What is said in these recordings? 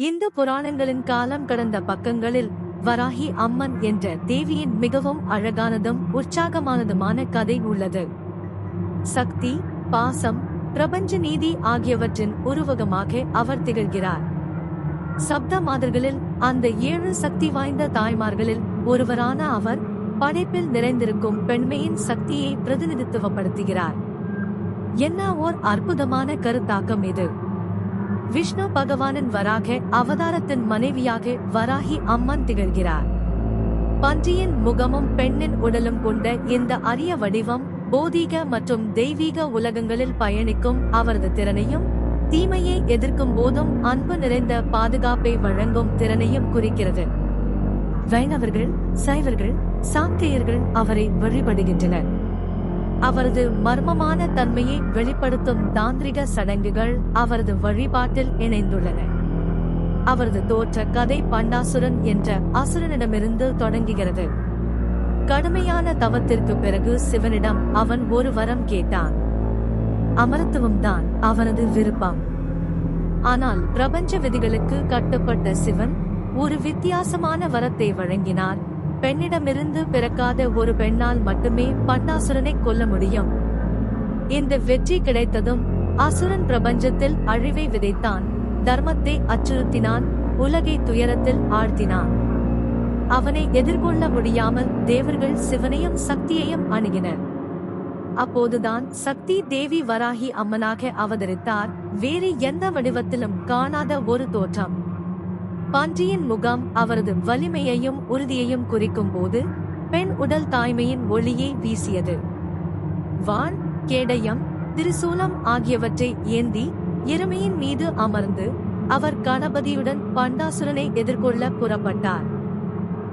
இந்து புராணங்களின் காலம் கடந்த பக்கங்களில் வராகி அம்மன் என்ற தேவியின் மிகவும் அழகானதும் உற்சாகமானதுமான கதை உள்ளது. சக்தி பாசம் பிரபஞ்ச நீதி ஆகியவற்றின் உருவகமாக அவர் திகழ்கிறார். சப்த மாதர்களில் அந்த ஏழு சக்தி வாய்ந்த தாய்மார்களில் ஒருவரான அவர் படைப்பில் நிறைந்திருக்கும் பெண்மையின் சக்தியை பிரதிநிதித்துவப்படுத்துகிறார். என்ன ஓர் அற்புதமான கருத்தாக்கம் இது! விஷ்ணு பகவானின் வராக அவதாரத்தின் மனைவியாக வராகி அம்மன் திகழ்கிறார். பன்றியின் முகமும் பெண்ணின் உடலும் கொண்ட இந்த அரிய வடிவம் போதீக மற்றும் தெய்வீக உலகங்களில் பயணிக்கும் அவரது திறனையும் தீமையை எதிர்க்கும் போதும் அன்பு நிறைந்த பாதுகாப்பை வழங்கும் திறனையும் குறிக்கிறது. வைணவர்கள் சைவர்கள் சாக்கியர்கள் அவரை வழிபடுகின்றனர். அவரது மர்மமான தன்மையை வெளிப்படுத்தும் தாந்திரிக சடங்குகள் அவரது வழிபாட்டில் இணைந்துள்ளன. அவரது தோற்ற கதை பண்டாசுரன் என்ற அசுரனிடமிருந்து தொடங்குகிறது. கடுமையான தவத்திற்கு பிறகு சிவனிடம் அவன் ஒரு வரம் கேட்டான். அமரத்துவம் தான் அவனது விருப்பம். ஆனால் பிரபஞ்ச விதிகளுக்கு கட்டுப்பட்ட சிவன் ஒரு வித்தியாசமான வரத்தை வழங்கினார். பெண்ணிடமிருந்து பிறக்காத ஒரு பெண்ணால் மட்டுமே பண்டாசுரனை கொல்ல முடியும். இந்த வெற்றி கிடைத்ததும் அசுரன் பிரபஞ்சத்தில் அழிவை விதைத்தான் தர்மத்தை அச்சுறுத்தினான் உலகை துயரத்தில் ஆழ்த்தினான். அவனை எதிர்கொள்ள முடியாமல் தேவர்கள் சிவனையும் சக்தியையும் அணுகினர். அப்போதுதான் சக்தி தேவி வராகி அம்மனாக அவதரித்தார் வேறு எந்த வடிவத்திலும் காணாத ஒரு தோற்றம். பன்றியின் முகம் அவரது வலிமையையும் உறுதியையும் குறிக்கும் போது பெண் உடல் தாய்மையின் ஒளியை வீசியது. வான் கேடயம் திரிசூலம் ஆகியவற்றை ஏந்தி எருமையின் மீது அமர்ந்து அவர் கணபதியுடன் பண்டாசுரனை எதிர்கொள்ள புறப்பட்டார்.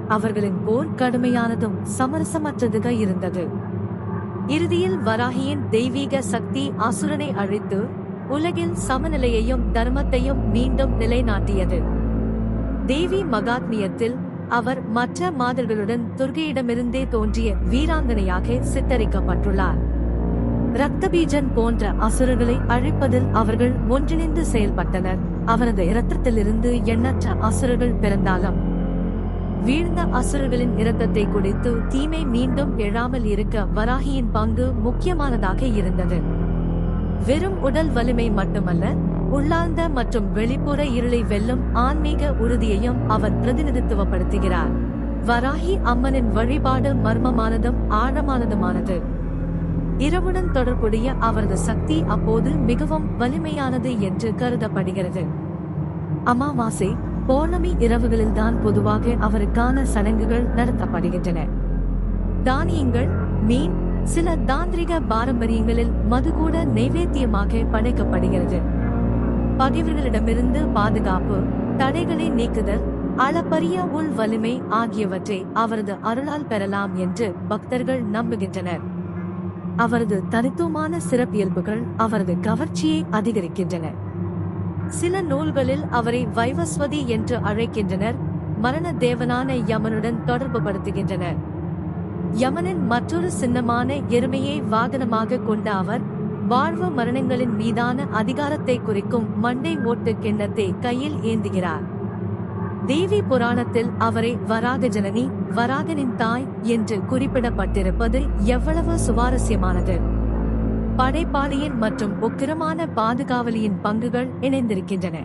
அவர்களின் போர் கடுமையானதும் சமரசமற்றதுக இருந்தது. இறுதியில் வராகியின் தெய்வீக சக்தி அசுரனை அழித்து உலகில் சமநிலையையும் தர்மத்தையும் மீண்டும் நிலைநாட்டியது. தேவி மகாத்மியத்தில் அவர் மற்ற மாதர்களுடன் துர்கையிடமிருந்தே தோன்றிய வீராங்கனையாக சித்தரிக்கப்பட்டுள்ளார். ரக்தபீஜன் போன்ற அசுரர்களை அழிப்பதில் அவர்கள் ஒன்றிணைந்து செயல்பட்டனர். அவரது இரத்தத்திலிருந்து எண்ணற்ற அசுரர்கள் பிறந்தாலும் வீழ்ந்த அசுரர்களின் இரத்தத்தை குடித்து தீமை மீண்டும் எழாமல் இருக்க வராகியின் பங்கு முக்கியமானதாக இருந்தது. வெறும் உடல் வலிமை மட்டுமல்ல உள்ளார்ந்த மற்றும் வெளிப்புற இருளை வெல்லும் ஆன்மீக உறுதியையும் அவர் பிரதிநிதித்துவப்படுத்துகிறார். வராகி அம்மனின் வழிபாடு மர்மமானதும் ஆழமானதுமானது. இரவுடன் தொடர்புடைய அவரது சக்தி அப்போது மிகவும் வலிமையானது என்று கருதப்படுகிறது. அமாவாசை பௌர்ணமி இரவுகளில்தான் பொதுவாக அவருக்கான சடங்குகள் நடத்தப்படுகின்றன. தானியங்கள் மீன் சில தாந்திரிக பாரம்பரியங்களில் மது கூட நைவேத்தியமாக படைக்கப்படுகிறது. பகைவர்களிடமிருந்து பாதுகாப்பு தடைகளை நீக்குதல் அளப்பரிய உள் வலிமை ஆகியவற்றை அவரது அருளால் பெறலாம் என்று பக்தர்கள் நம்புகின்றனர். அவரது தனித்துவமான சிறப்பியல்புகள் அவரது கவர்ச்சியை அதிகரிக்கின்றன. சில நூல்களில் அவரை வைவஸ்வதி என்று அழைக்கின்றனர் மரண தேவனான யமனுடன் தொடர்பு படுத்துகின்றனர். யமனின் மற்றொரு சின்னமான எருமையை வாகனமாக கொண்ட அவர் வாழ்வு மரணங்களின் மீதான அதிகாரத்தை குறிக்கும் மண்டை ஓட்டு கிண்ணத்தை கையில் ஏந்துகிறார். தேவி புராணத்தில் அவரை வராக ஜனனி வராகனின் தாய் என்று குறிப்பிடப்பட்டிருப்பது எவ்வளவு சுவாரஸ்யமானது. படைப்பாளியின் மற்றும் உக்கிரமான பாதுகாவலியின் பங்குகள் இணைந்திருக்கின்றன.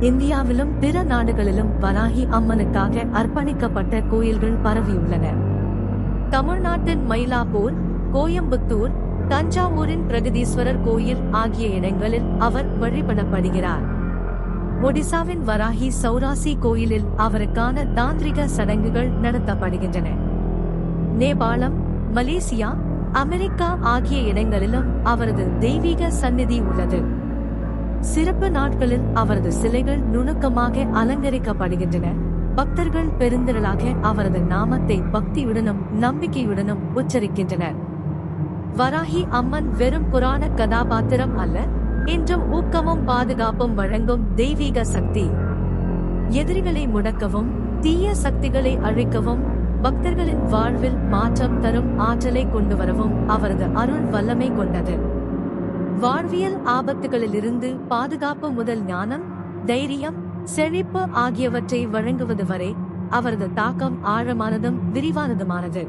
இந்தியாவிலும் பிற நாடுகளிலும் வராகி அம்மனுக்காக அர்ப்பணிக்கப்பட்ட கோயில்கள் பரவியுள்ளன. தமிழ்நாட்டின் மயிலாப்பூர் கோயம்புத்தூர் தஞ்சாவூரின் பிரகதீஸ்வரர் கோயில் ஆகிய இடங்களில் அவர் வழிபடப்படுகிறார். ஒடிசாவின் வராகி சௌராசி கோயிலில் அவருக்கான தாந்திரிக சடங்குகள் நடத்தப்படுகின்றன. நேபாளம் மலேசியா அமெரிக்கா ஆகிய இடங்களிலும் அவரது தெய்வீக சந்நிதி உள்ளது. சிறப்பு நாட்களில் அவரது சிலைகள் நுணுக்கமாக அலங்கரிக்கப்படுகின்றன. பக்தர்கள் பெருந்திரளாக அவரது நாமத்தை பக்தியுடனும் நம்பிக்கையுடனும் உச்சரிக்கின்றனர். வராகி அம்மன் வெறும் புராண கதாபாத்திரம் அல்ல என்றும் ஊக்கமும் பாதுகாப்பும் வழங்கும் தெய்வீக சக்தி. எதிரிகளை முடக்கவும் தீய சக்திகளை அழிக்கவும் பக்தர்களின் வாழ்வில் மாற்றம் தரும் ஆற்றலை கொண்டு வரவும் அவரது அருள் வல்லமை கொண்டது. வாழ்வியல் ஆபத்துகளிலிருந்து பாதுகாப்பு முதல் ஞானம் தைரியம் செழிப்பு ஆகியவற்றை வழங்குவது வரை அவரது தாக்கம் ஆழமானதும் விரிவானதுமானது.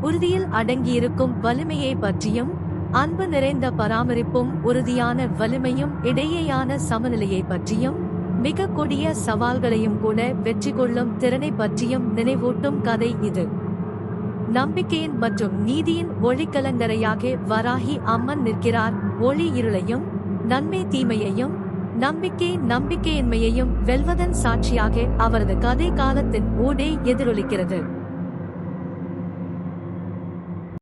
உறுதியில் அடங்கியிருக்கும் வலிமையை பற்றியும் அன்பு நிறைந்த பராமரிப்பும் உறுதியான வலிமையும் இடையேயான சமநிலையை பற்றியும் மிக கொடிய சவால்களையும் கூட வெற்றி கொள்ளும் திறனை பற்றியும் நினைவூட்டும் கதை இது. நம்பிக்கையின் மற்றும் நீதியின் ஒளிக்கலங்கரையாக வராகி அம்மன் நிற்கிறார். ஒளி இருளையும் நன்மை தீமையையும் நம்பிக்கை நம்பிக்கையின்மையையும் வெல்வதன் சாட்சியாக அவரது கதை காலத்தின் ஊடே எதிரொலிக்கிறது.